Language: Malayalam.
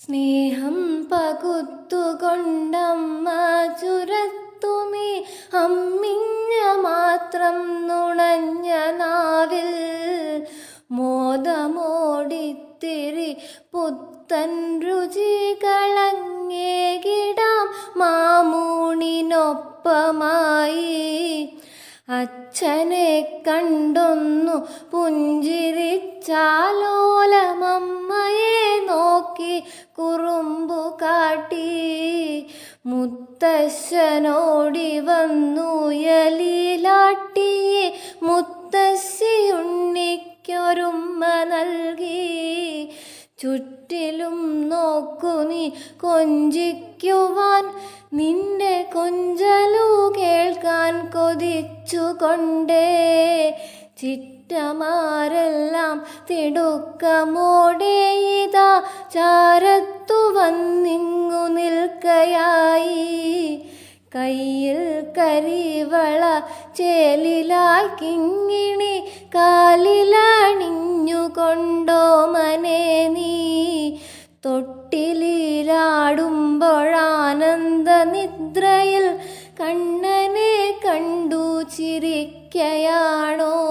സ്നേഹം പകുത്തുകൊണ്ടമ്മ ചുരത്തുമീ അമ്മിഞ്ഞ മാത്രം നുണഞ്ഞ നാവിൽ മോദമോടിത്തിരി പുത്തൻ രുചി കളങ്ങേകിടാം മാമൂണിനൊപ്പമായി. അച്ഛനെ കണ്ടൊന്നു പുഞ്ചിരിച്ചാലോലമമ്മയെ നോക്കി കുറുമ്പു കാട്ടി. മുത്തശ്ശനോടി വന്നു വന്നുയലിലാട്ടിയെ. മുത്തശ്ശിയുണ്ണിക്കൊരുമ്മ നൽകി. ചുറ്റിലും നോക്കു നീ കൊഞ്ചിക്കുവാൻ. നിന്റെ കൊഞ്ചലു കേൾക്കാൻ കൊതിച്ചുകൊണ്ടേ ചിറ്റമാരെല്ലാം തിടുക്കമോടേ ചാരത്തു വന്നിങ്ങു നിൽക്കയായി. കയ്യിൽ കരിവള ചേലിലായി കിങ്ങിണി കാലിലണിഞ്ഞുകൊണ്ടോ മനെ നീ. തൊട്ടിലിലാടുമ്പോഴാനന്ദ നിദ്രയിൽ കണ്ണനെ കണ്ടു ചിരിക്കയാണോ?